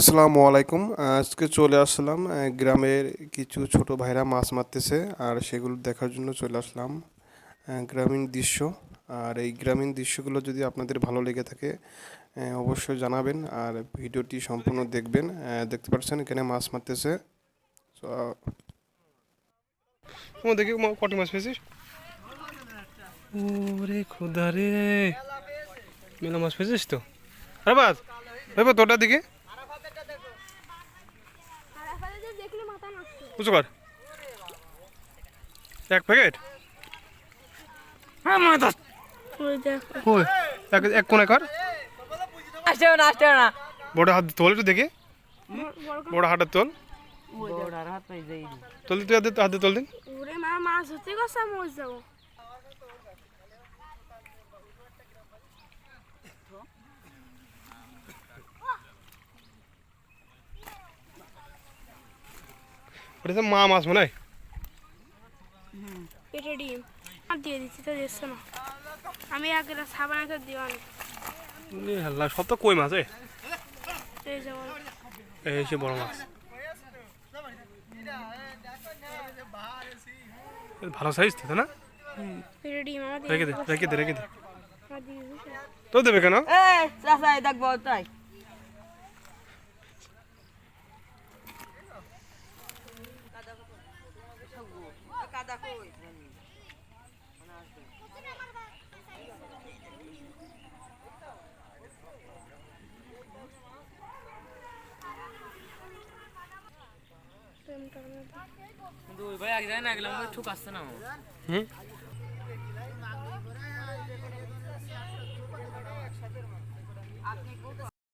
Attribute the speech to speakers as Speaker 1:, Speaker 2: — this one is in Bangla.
Speaker 1: আসসালামু আলাইকুম। আজকে চলে আসলাম গ্রামের কিছু ছোট ভাইরা মাছ মারতেছে, আর সেগুলো দেখার জন্য চলে আসলাম গ্রামীণ দৃশ্য। আর এই গ্রামীণ দৃশ্যগুলো যদি আপনাদের ভালো লেগে থাকে অবশ্যই জানাবেন, আর ভিডিওটি সম্পূর্ণ দেখবেন। দেখতে পাচ্ছেন এখানে মাছ মারতেছে।
Speaker 2: দেখি কটি মাছ পেয়েছিস? ওরে মেলা মাছ পেয়েছিস তো? আরে বাদ দিকে। উঁচু কর এক প্যাকেট? হ্যাঁ মা দশ।
Speaker 3: ওই দেখো।
Speaker 2: ওই এক এক কোনায় কর?
Speaker 4: আসতে না আসতে না।
Speaker 2: বড় হাত তোল একটু দেখি। বড় হাতের তোল। তোল তুই হাতে হাতে তোল দিন।
Speaker 3: ওরে মা মাছ হচ্ছে গেছে মরে যাব।
Speaker 2: ওটা তো মা মাছ মনে হয়
Speaker 3: পেটে ডিম। আর দিয়ে দিচ্ছি তো দিচ্ছে না। আমি আগে সাবান একটা দিওয়ানি।
Speaker 2: এ সব তো কই মাছ এ?
Speaker 3: এই
Speaker 2: সে বড় মাছ। ভালো সাইজ তো না?
Speaker 3: পেটে ডিম
Speaker 2: রেখে দে রেখে দে রেখে দে। তো দেবে কেন?
Speaker 4: দেখব তাই।
Speaker 3: প্রেমটার
Speaker 4: ওই ভাই এক জায়গায় না গেলাম ঠুক আসছে না
Speaker 2: হুম?